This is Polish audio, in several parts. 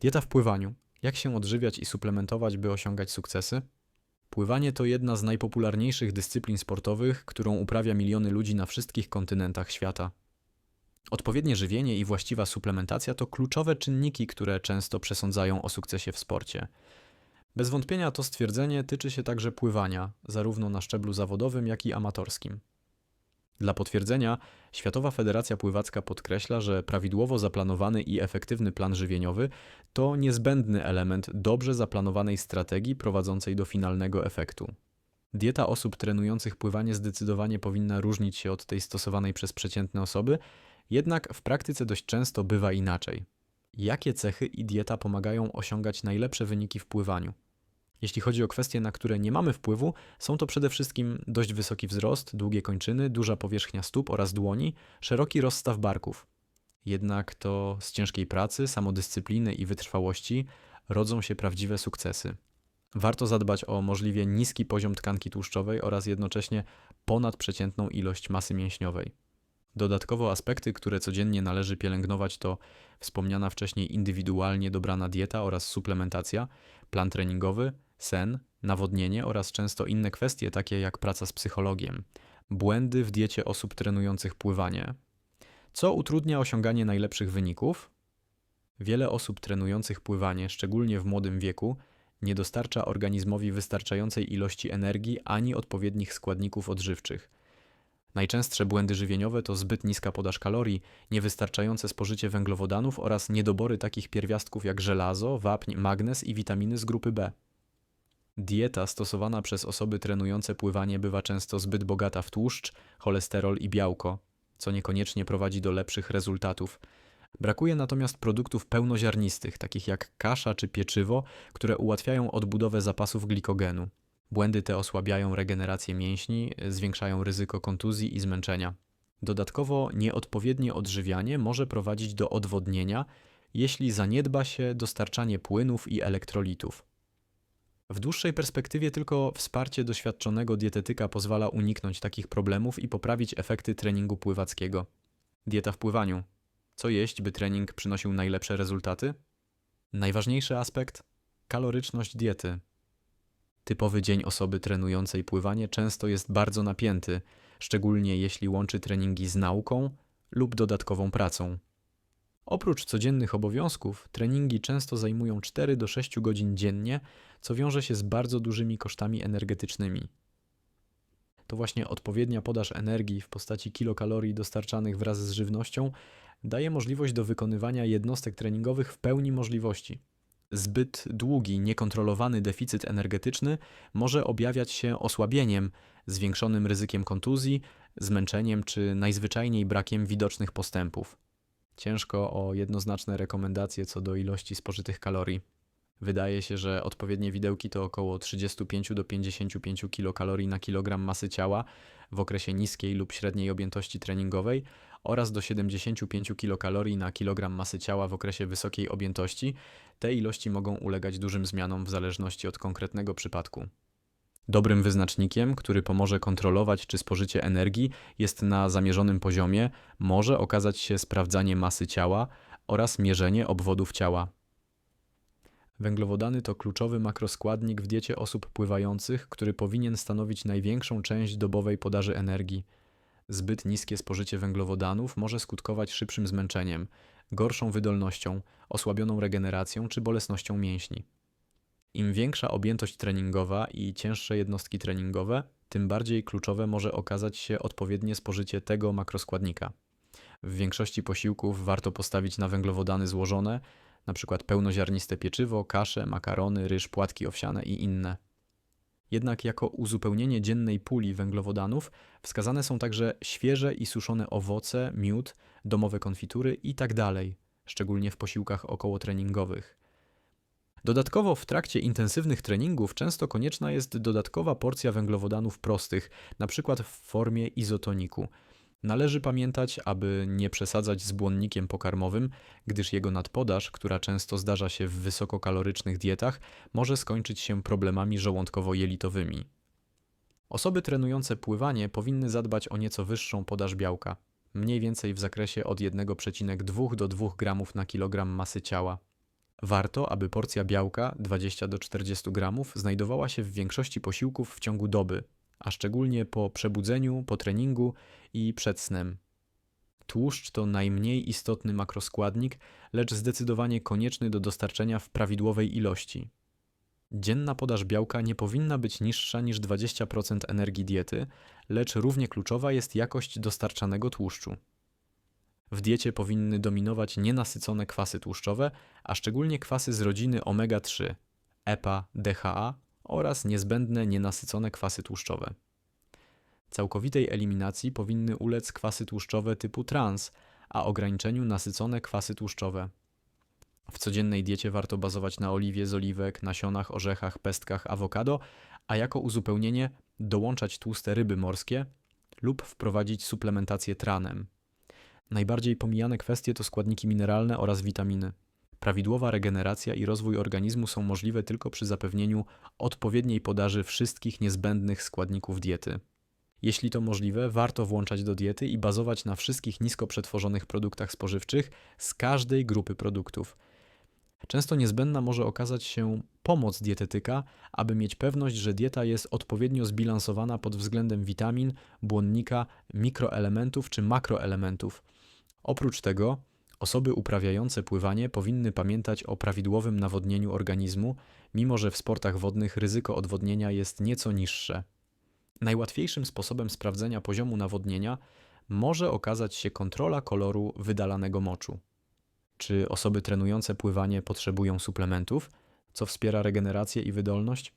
Dieta w pływaniu. Jak się odżywiać i suplementować, by osiągać sukcesy? Pływanie to jedna z najpopularniejszych dyscyplin sportowych, którą uprawia miliony ludzi na wszystkich kontynentach świata. Odpowiednie żywienie i właściwa suplementacja to kluczowe czynniki, które często przesądzają o sukcesie w sporcie. Bez wątpienia to stwierdzenie tyczy się także pływania, zarówno na szczeblu zawodowym, jak i amatorskim. Dla potwierdzenia, Światowa Federacja Pływacka podkreśla, że prawidłowo zaplanowany i efektywny plan żywieniowy to niezbędny element dobrze zaplanowanej strategii prowadzącej do finalnego efektu. Dieta osób trenujących pływanie zdecydowanie powinna różnić się od tej stosowanej przez przeciętne osoby, jednak w praktyce dość często bywa inaczej. Jakie cechy i dieta pomagają osiągać najlepsze wyniki w pływaniu? Jeśli chodzi o kwestie, na które nie mamy wpływu, są to przede wszystkim dość wysoki wzrost, długie kończyny, duża powierzchnia stóp oraz dłoni, szeroki rozstaw barków. Jednak to z ciężkiej pracy, samodyscypliny i wytrwałości rodzą się prawdziwe sukcesy. Warto zadbać o możliwie niski poziom tkanki tłuszczowej oraz jednocześnie ponadprzeciętną ilość masy mięśniowej. Dodatkowo aspekty, które codziennie należy pielęgnować to wspomniana wcześniej indywidualnie dobrana dieta oraz suplementacja, plan treningowy, sen, nawodnienie oraz często inne kwestie takie jak praca z psychologiem, błędy w diecie osób trenujących pływanie. Co utrudnia osiąganie najlepszych wyników? Wiele osób trenujących pływanie, szczególnie w młodym wieku, nie dostarcza organizmowi wystarczającej ilości energii ani odpowiednich składników odżywczych. Najczęstsze błędy żywieniowe to zbyt niska podaż kalorii, niewystarczające spożycie węglowodanów oraz niedobory takich pierwiastków jak żelazo, wapń, magnez i witaminy z grupy B. Dieta stosowana przez osoby trenujące pływanie bywa często zbyt bogata w tłuszcz, cholesterol i białko, co niekoniecznie prowadzi do lepszych rezultatów. Brakuje natomiast produktów pełnoziarnistych, takich jak kasza czy pieczywo, które ułatwiają odbudowę zapasów glikogenu. Błędy te osłabiają regenerację mięśni, zwiększają ryzyko kontuzji i zmęczenia. Dodatkowo nieodpowiednie odżywianie może prowadzić do odwodnienia, jeśli zaniedba się dostarczanie płynów i elektrolitów. W dłuższej perspektywie tylko wsparcie doświadczonego dietetyka pozwala uniknąć takich problemów i poprawić efekty treningu pływackiego. Dieta w pływaniu. Co jeść, by trening przynosił najlepsze rezultaty? Najważniejszy aspekt kaloryczność diety. Typowy dzień osoby trenującej pływanie często jest bardzo napięty, szczególnie jeśli łączy treningi z nauką lub dodatkową pracą. Oprócz codziennych obowiązków, treningi często zajmują 4 do 6 godzin dziennie, co wiąże się z bardzo dużymi kosztami energetycznymi. To właśnie odpowiednia podaż energii w postaci kilokalorii dostarczanych wraz z żywnością daje możliwość do wykonywania jednostek treningowych w pełni możliwości. Zbyt długi, niekontrolowany deficyt energetyczny może objawiać się osłabieniem, zwiększonym ryzykiem kontuzji, zmęczeniem czy najzwyczajniej brakiem widocznych postępów. Ciężko o jednoznaczne rekomendacje co do ilości spożytych kalorii. Wydaje się, że odpowiednie widełki to około 35 do 55 kilokalorii na kilogram masy ciała w okresie niskiej lub średniej objętości treningowej oraz do 75 kilokalorii na kilogram masy ciała w okresie wysokiej objętości. Te ilości mogą ulegać dużym zmianom w zależności od konkretnego przypadku. Dobrym wyznacznikiem, który pomoże kontrolować, czy spożycie energii jest na zamierzonym poziomie, może okazać się sprawdzanie masy ciała oraz mierzenie obwodów ciała. Węglowodany to kluczowy makroskładnik w diecie osób pływających, który powinien stanowić największą część dobowej podaży energii. Zbyt niskie spożycie węglowodanów może skutkować szybszym zmęczeniem, gorszą wydolnością, osłabioną regeneracją czy bolesnością mięśni. Im większa objętość treningowa i cięższe jednostki treningowe, tym bardziej kluczowe może okazać się odpowiednie spożycie tego makroskładnika. W większości posiłków warto postawić na węglowodany złożone, np. pełnoziarniste pieczywo, kasze, makarony, ryż, płatki owsiane i inne. Jednak jako uzupełnienie dziennej puli węglowodanów wskazane są także świeże i suszone owoce, miód, domowe konfitury itd., szczególnie w posiłkach okołotreningowych. Dodatkowo w trakcie intensywnych treningów często konieczna jest dodatkowa porcja węglowodanów prostych, np. w formie izotoniku. Należy pamiętać, aby nie przesadzać z błonnikiem pokarmowym, gdyż jego nadpodaż, która często zdarza się w wysokokalorycznych dietach, może skończyć się problemami żołądkowo-jelitowymi. Osoby trenujące pływanie powinny zadbać o nieco wyższą podaż białka, mniej więcej w zakresie od 1,2 do 2 g na kilogram masy ciała. Warto, aby porcja białka 20 do 40 gramów znajdowała się w większości posiłków w ciągu doby, a szczególnie po przebudzeniu, po treningu i przed snem. Tłuszcz to najmniej istotny makroskładnik, lecz zdecydowanie konieczny do dostarczenia w prawidłowej ilości. Dzienna podaż białka nie powinna być niższa niż 20% energii diety, lecz równie kluczowa jest jakość dostarczanego tłuszczu. W diecie powinny dominować nienasycone kwasy tłuszczowe, a szczególnie kwasy z rodziny omega-3, EPA, DHA oraz niezbędne nienasycone kwasy tłuszczowe. Całkowitej eliminacji powinny ulec kwasy tłuszczowe typu trans, a ograniczeniu nasycone kwasy tłuszczowe. W codziennej diecie warto bazować na oliwie z oliwek, nasionach, orzechach, pestkach, awokado, a jako uzupełnienie dołączać tłuste ryby morskie lub wprowadzić suplementację tranem. Najbardziej pomijane kwestie to składniki mineralne oraz witaminy. Prawidłowa regeneracja i rozwój organizmu są możliwe tylko przy zapewnieniu odpowiedniej podaży wszystkich niezbędnych składników diety. Jeśli to możliwe, warto włączać do diety i bazować na wszystkich nisko przetworzonych produktach spożywczych z każdej grupy produktów. Często niezbędna może okazać się pomoc dietetyka, aby mieć pewność, że dieta jest odpowiednio zbilansowana pod względem witamin, błonnika, mikroelementów czy makroelementów. Oprócz tego, osoby uprawiające pływanie powinny pamiętać o prawidłowym nawodnieniu organizmu, mimo że w sportach wodnych ryzyko odwodnienia jest nieco niższe. Najłatwiejszym sposobem sprawdzenia poziomu nawodnienia może okazać się kontrola koloru wydalanego moczu. Czy osoby trenujące pływanie potrzebują suplementów, co wspiera regenerację i wydolność?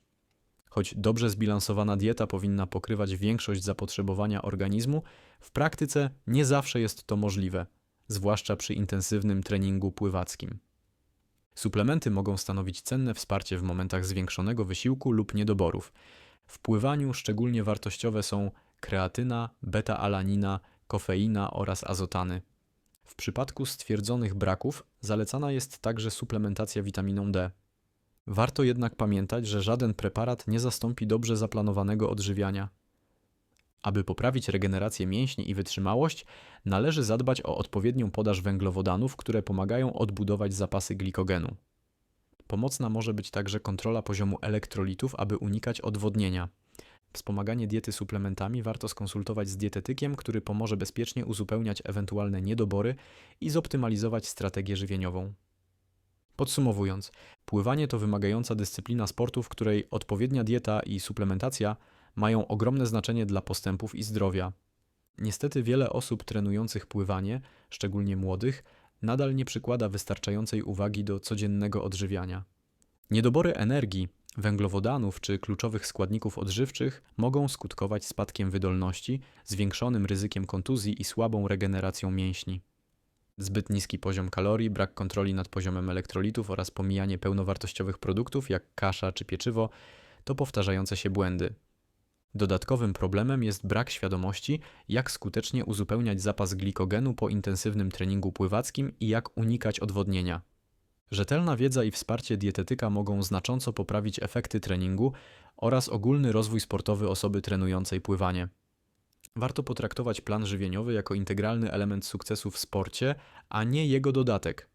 Choć dobrze zbilansowana dieta powinna pokrywać większość zapotrzebowania organizmu, w praktyce nie zawsze jest to możliwe, zwłaszcza przy intensywnym treningu pływackim. Suplementy mogą stanowić cenne wsparcie w momentach zwiększonego wysiłku lub niedoborów. W pływaniu szczególnie wartościowe są kreatyna, beta-alanina, kofeina oraz azotany. W przypadku stwierdzonych braków zalecana jest także suplementacja witaminą D. Warto jednak pamiętać, że żaden preparat nie zastąpi dobrze zaplanowanego odżywiania. Aby poprawić regenerację mięśni i wytrzymałość, należy zadbać o odpowiednią podaż węglowodanów, które pomagają odbudować zapasy glikogenu. Pomocna może być także kontrola poziomu elektrolitów, aby unikać odwodnienia. Wspomaganie diety suplementami warto skonsultować z dietetykiem, który pomoże bezpiecznie uzupełniać ewentualne niedobory i zoptymalizować strategię żywieniową. Podsumowując, pływanie to wymagająca dyscyplina sportu, w której odpowiednia dieta i suplementacja mają ogromne znaczenie dla postępów i zdrowia. Niestety wiele osób trenujących pływanie, szczególnie młodych, nadal nie przykłada wystarczającej uwagi do codziennego odżywiania. Niedobory energii, węglowodanów czy kluczowych składników odżywczych mogą skutkować spadkiem wydolności, zwiększonym ryzykiem kontuzji i słabą regeneracją mięśni. Zbyt niski poziom kalorii, brak kontroli nad poziomem elektrolitów oraz pomijanie pełnowartościowych produktów jak kasza czy pieczywo to powtarzające się błędy. Dodatkowym problemem jest brak świadomości, jak skutecznie uzupełniać zapas glikogenu po intensywnym treningu pływackim i jak unikać odwodnienia. Rzetelna wiedza i wsparcie dietetyka mogą znacząco poprawić efekty treningu oraz ogólny rozwój sportowy osoby trenującej pływanie. Warto potraktować plan żywieniowy jako integralny element sukcesu w sporcie, a nie jego dodatek.